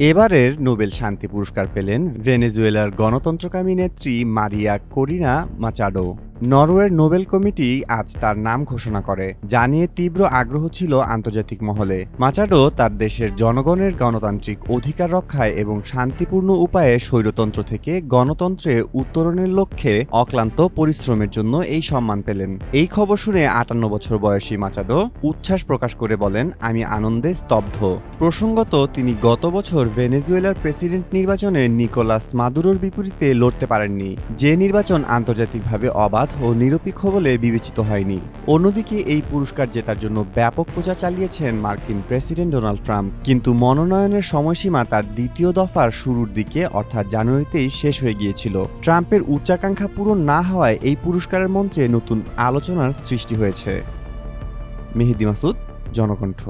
এবারের নোবেল শান্তি পুরস্কার পেলেন ভেনেজুয়েলার গণতন্ত্রকামী নেত্রী মারিয়া করিনা মাচাডো। নরওয়ের নোবেল কমিটি আজ তার নাম ঘোষণা করে জানিয়ে তীব্র আগ্রহ ছিল আন্তর্জাতিক মহলে। মাচাডো তার দেশের জনগণের গণতান্ত্রিক অধিকার রক্ষায় এবং শান্তিপূর্ণ উপায়ে স্বৈরতন্ত্র থেকে গণতন্ত্রে উত্তরণের লক্ষ্যে অক্লান্ত পরিশ্রমের জন্য এই সম্মান পেলেন। এই খবর শুনে আটান্ন বছর বয়সী মাচাডো উচ্ছ্বাস প্রকাশ করে বলেন, আমি আনন্দে স্তব্ধ। প্রসঙ্গত, তিনি গত বছর ভেনেজুয়েলার প্রেসিডেন্ট নির্বাচনে নিকোলাস মাদুরোর বিপরীতে লড়তে পারেননি, যে নির্বাচন আন্তর্জাতিকভাবে অবাধ ও নিরপেক্ষ বলে বিবেচিত হয়নি। অন্যদিকে এই পুরস্কার জেতার জন্য ব্যাপক প্রচার চালিয়েছেন মার্কিন প্রেসিডেন্ট ডোনাল্ড ট্রাম্প। কিন্তু মনোনয়নের সময়সীমা তার দ্বিতীয় দফার শুরুর দিকে, অর্থাৎ জানুয়ারিতেই শেষ হয়ে গিয়েছিল। ট্রাম্পের উচ্চাকাঙ্ক্ষা পূরণ না হওয়ায় এই পুরস্কারের মঞ্চে নতুন আলোচনার সৃষ্টি হয়েছে। মেহেদি মাসুদ, জনকণ্ঠ।